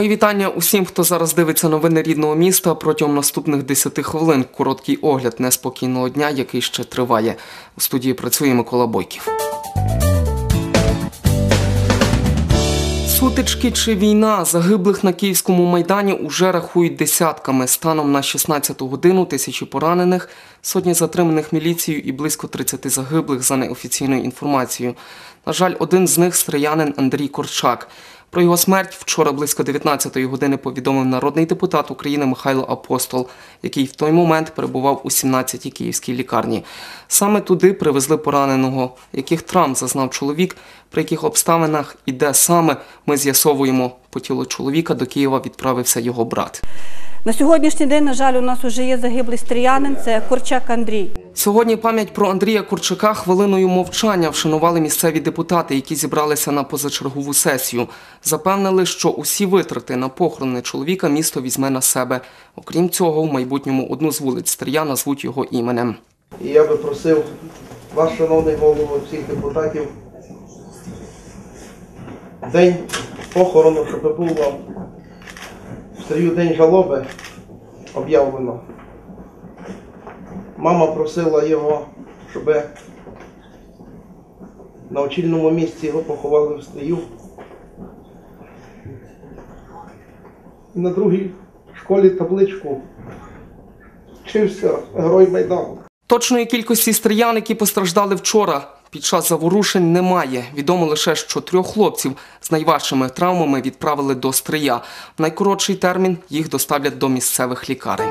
Мої вітання усім, хто зараз дивиться новини рідного міста. Протягом наступних 10 хвилин короткий огляд неспокійного дня, який ще триває. У студії працює Микола Бойків. Сутички чи війна загиблих на київському майдані уже рахують десятками. Станом на 16 годину тисячі поранених, сотні затриманих міліцією і близько 30 загиблих за неофіційною інформацією. На жаль, один з них стріянин Андрій Корчак. Про його смерть вчора близько 19-ї години повідомив народний депутат України Михайло Апостол, який в той момент перебував у 17-й київській лікарні. Саме туди привезли пораненого, яких травм зазнав чоловік, при яких обставинах і де саме ми з'ясовуємо. По тілу чоловіка до Києва відправився його брат. На сьогоднішній день, на жаль, у нас вже є загиблий стріянин, це Корчак Андрій. Сьогодні пам'ять про Андрія Курчака хвилиною мовчання вшанували місцеві депутати, які зібралися на позачергову сесію. Запевнили, що усі витрати на похорони чоловіка місто візьме на себе. Окрім цього, в майбутньому одну з вулиць Стрия назвуть його іменем. І я би просив вас, шановний голову, всіх депутатів, день похорону, щоб був вам в стрію день жалоби об'явлено. Мама просила його, щоб на очільному місці його поховали в стрію. На другій школі табличку вчився Герой Майдану. Точної кількості стріян, які постраждали вчора, під час заворушень немає. Відомо лише, що трьох хлопців з найважчими травмами відправили до стрия. В найкоротший термін їх доставлять до місцевих лікарень.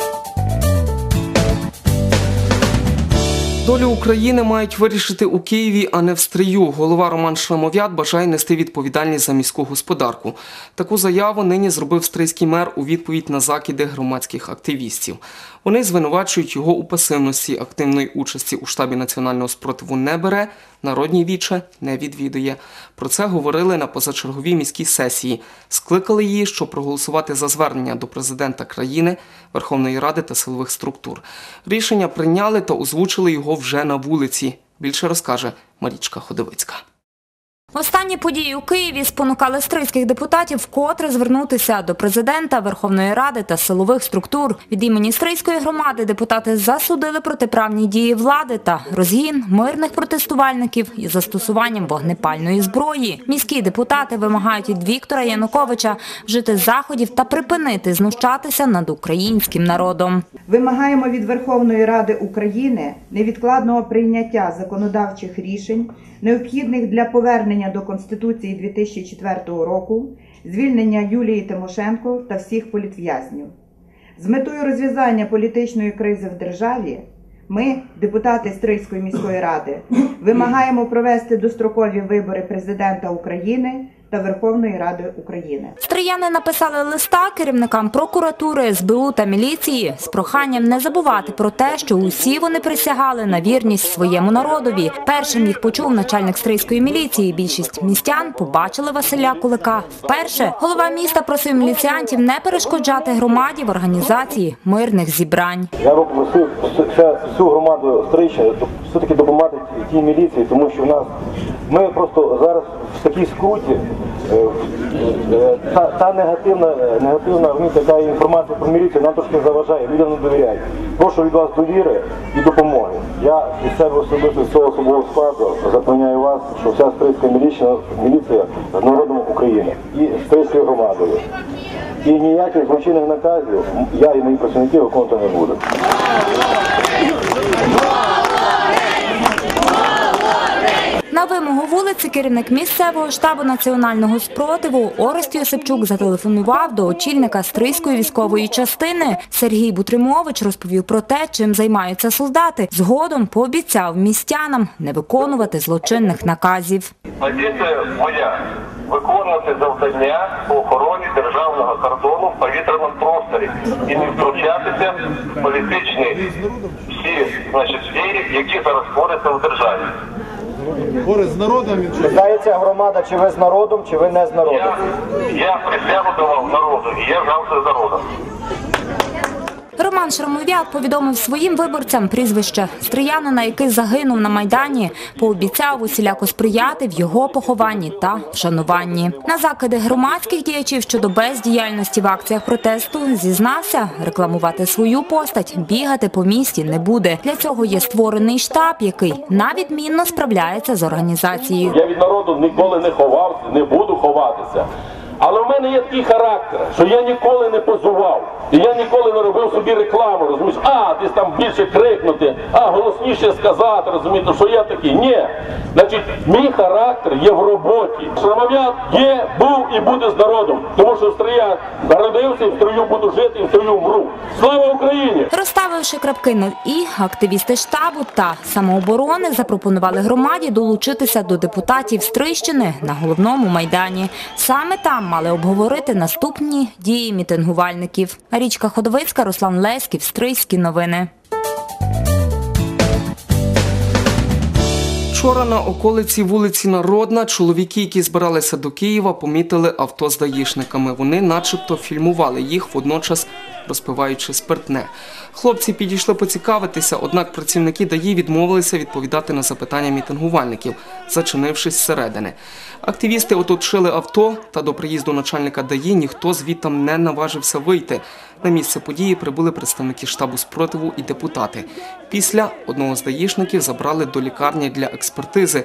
Долю України мають вирішити у Києві, а не в стрию. Голова Роман Шламов'ят бажає нести відповідальність за міську господарку. Таку заяву нині зробив стрийський мер у відповідь на закиди громадських активістів. Вони звинувачують його у пасивності активної участі у штабі національного спротиву не бере, народні віче не відвідує. Про це говорили на позачерговій міській сесії. Скликали її, щоб проголосувати за звернення до президента країни, Верховної Ради та силових структур. Рішення прийняли та озвучили його вже на вулиці. Більше розкаже Марічка Ходовицька. Останні події у Києві спонукали стрийських депутатів вкотре звернутися до президента Верховної Ради та силових структур. Від імені стрийської громади депутати засудили протиправні дії влади та розгін мирних протестувальників із застосуванням вогнепальної зброї. Міські депутати вимагають від Віктора Януковича вжити заходів та припинити знущатися над українським народом. Вимагаємо від Верховної Ради України невідкладного прийняття законодавчих рішень, необхідних для повернення до Конституції 2004 року, звільнення Юлії Тимошенко та всіх політв'язнів. З метою розв'язання політичної кризи в державі ми, депутати Стрийської міської ради, вимагаємо провести дострокові вибори президента України та Верховної Ради України. Стрияни написали листа керівникам прокуратури, СБУ та міліції з проханням не забувати про те, що усі вони присягали на вірність своєму народові. Першим їх почув начальник стрийської міліції. Більшість містян побачили Василя Кулика. Вперше голова міста просив міліціантів не перешкоджати громаді в організації мирних зібрань. Я би просив всю- всю громаду Стрийщини все-таки допомагати тій міліції, тому що в нас ми просто зараз в такій скруті. е, е, Та, та негативна, е, негативна така інформація про міліцію нам трошки заважає, людям не довіряють. Прошу від вас довіри і допомоги. Я від себе особисто з цього особового складу запевняю вас, що вся стрийська міліція, міліція з народом України і стрийською громадою. І ніяких злочинних наказів я і мої працівники виконувати не буду. На вимогу вулиці керівник місцевого штабу національного спротиву Орест Йосипчук зателефонував до очільника Стрийської військової частини. Сергій Бутримович розповів про те, чим займаються солдати. Згодом пообіцяв містянам не виконувати злочинних наказів. Позиція моя виконувати завдання по охороні державного кордону в повітряному просторі і не втручатися в політичні всі значить, сфери, які зараз творяться в державі. Борис з народом він? Питається громада, чи ви з народом, чи ви не з народом. Я, я присягу давав народу, і я завжди з народом. Роман Роман повідомив своїм виборцям прізвище стріянина, який загинув на майдані, пообіцяв усіляко сприяти в його похованні та вшануванні. На закиди громадських діячів щодо бездіяльності в акціях протесту зізнався, рекламувати свою постать, бігати по місті не буде. Для цього є створений штаб, який навідмінно справляється з організацією. Я від народу ніколи не ховався, не буду ховатися. Але в мене є такий характер, що я ніколи не позував. І я ніколи не робив собі рекламу, розумієш, а десь там більше крикнути, а голосніше сказати, розумієте, що я такий. Ні. Значить, мій характер є в роботі. Шрамов'ят є, був і буде з народом. Тому що в народився, і в строю буду жити, і в строю вмру. Слава Україні! Розставивши крапки над і, активісти штабу та самооборони запропонували громаді долучитися до депутатів Стрийщини на головному майдані. Саме там мали обговорити наступні дії мітингувальників. Річка Ходовицька, Руслан Леськів, Стрийські новини. Вчора на околиці вулиці Народна чоловіки, які збиралися до Києва, помітили авто з даїшниками. Вони начебто фільмували їх, водночас розпиваючи спиртне. Хлопці підійшли поцікавитися, однак працівники ДАІ відмовилися відповідати на запитання мітингувальників, зачинившись зсередини. Активісти оточили авто, та до приїзду начальника ДАІ ніхто звідтам не наважився вийти. На місце події прибули представники штабу спротиву і депутати. Після одного з даїшників забрали до лікарні для експертизи.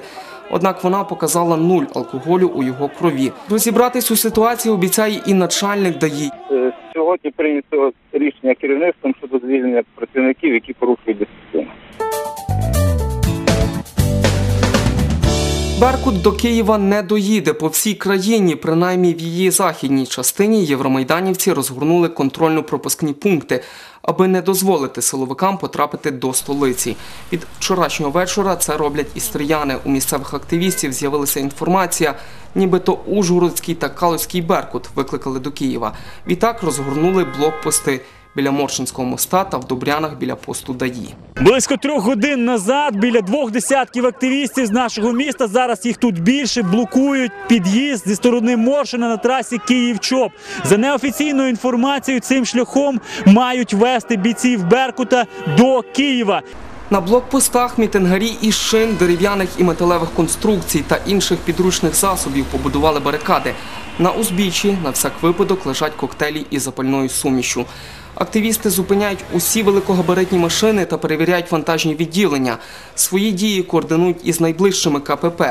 Однак вона показала нуль алкоголю у його крові. Розібратись у ситуації обіцяє і начальник ДАІ. Сьогодні прийнято рішення керівництвом щодо звільнення працівників, які порушують дисципліну. Беркут до Києва не доїде по всій країні, принаймні в її західній частині євромайданівці розгорнули контрольно-пропускні пункти, аби не дозволити силовикам потрапити до столиці. Від вчорашнього вечора це роблять і стріяни. У місцевих активістів з'явилася інформація, нібито Ужгородський та Калузький Беркут викликали до Києва. Відтак розгорнули блокпости біля Моршинського моста та в Добрянах біля посту ДАІ. Близько трьох годин назад біля двох десятків активістів з нашого міста. Зараз їх тут більше блокують під'їзд зі сторони Моршина на трасі Київ-Чоп. За неофіційною інформацією, цим шляхом мають вести бійців Беркута до Києва. На блокпостах мітингарі із шин, дерев'яних і металевих конструкцій та інших підручних засобів побудували барикади. На узбіччі на всяк випадок лежать коктейлі із запальною сумішю. Активісти зупиняють усі великогабаритні машини та перевіряють вантажні відділення. Свої дії координують із найближчими КПП,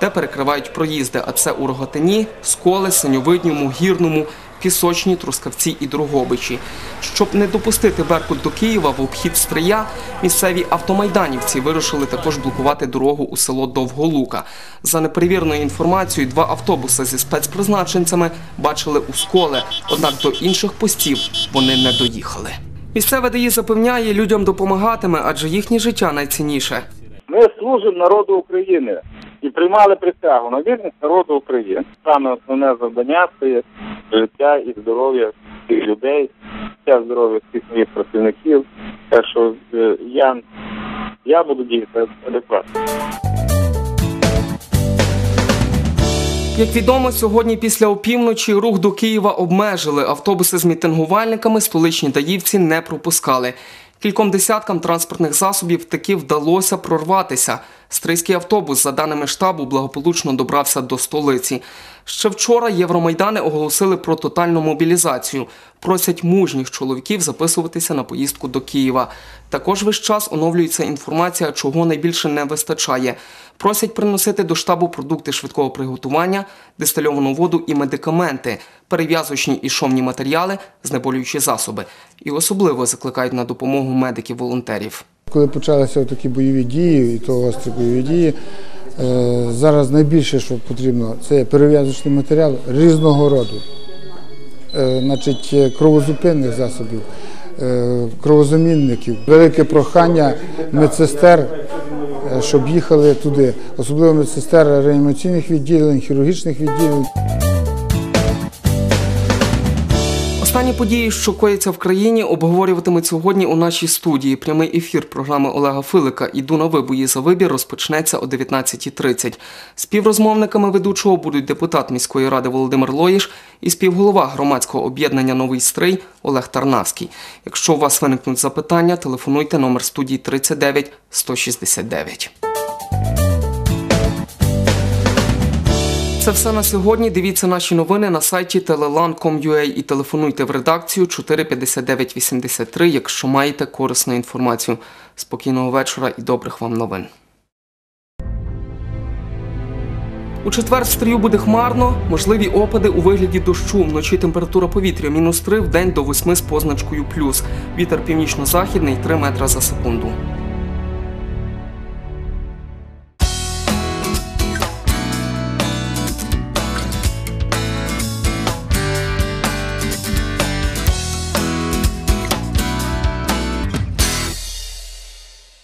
де перекривають проїзди. А це у Рогатині, Сколе, Синьовидньому, Гірному, Пісочні, Трускавці і Другобичі. Щоб не допустити Беркут до Києва в обхід Стрия, місцеві автомайданівці вирішили також блокувати дорогу у село Довголука. За неперевіреною інформацією, два автобуси зі спецпризначенцями бачили у Сколе, однак до інших постів вони не доїхали. Місцеве ДАІ запевняє, людям допомагатиме, адже їхнє життя найцінніше. Ми служимо народу України і приймали присягу на вірність народу України. Саме основне завдання це життя і здоров'я всіх людей, життя здоров'я всіх моїх працівників. Так що е, я, я буду діяти адекватно. Як відомо, сьогодні після опівночі рух до Києва обмежили. Автобуси з мітингувальниками столичні даївці не пропускали. Кільком десяткам транспортних засобів таки вдалося прорватися. Стрийський автобус, за даними штабу, благополучно добрався до столиці. Ще вчора Євромайдани оголосили про тотальну мобілізацію. Просять мужніх чоловіків записуватися на поїздку до Києва. Також весь час оновлюється інформація, чого найбільше не вистачає. Просять приносити до штабу продукти швидкого приготування, дистильовану воду і медикаменти, перев'язочні і шовні матеріали, знеболюючі засоби. І особливо закликають на допомогу медиків-волонтерів. Коли почалися такі бойові дії, і то гострі бойові дії, е, зараз найбільше, що потрібно, це перев'язочний матеріал різного роду, Е, значить, е, кровозупинних засобів, кровозамінників. Велике прохання медсестер, щоб їхали туди, особливо медсестер реанімаційних відділень, хірургічних відділень. Останні події, що кояться в країні, обговорюватимуть сьогодні у нашій студії. Прямий ефір програми Олега Филика «Іду на вибої за вибір» розпочнеться о 19.30. Співрозмовниками ведучого будуть депутат міської ради Володимир Лоїш і співголова громадського об'єднання Новий стрий Олег Тарнавський. Якщо у вас виникнуть запитання, телефонуйте номер студії 39 169. Це все на сьогодні. Дивіться наші новини на сайті telelan.com.ua і телефонуйте в редакцію 45983, якщо маєте корисну інформацію. Спокійного вечора і добрих вам новин. У четвер в стрію буде хмарно, можливі опади у вигляді дощу. Вночі температура повітря мінус 3, в день до 8 з позначкою плюс. Вітер північно-західний 3 метра за секунду.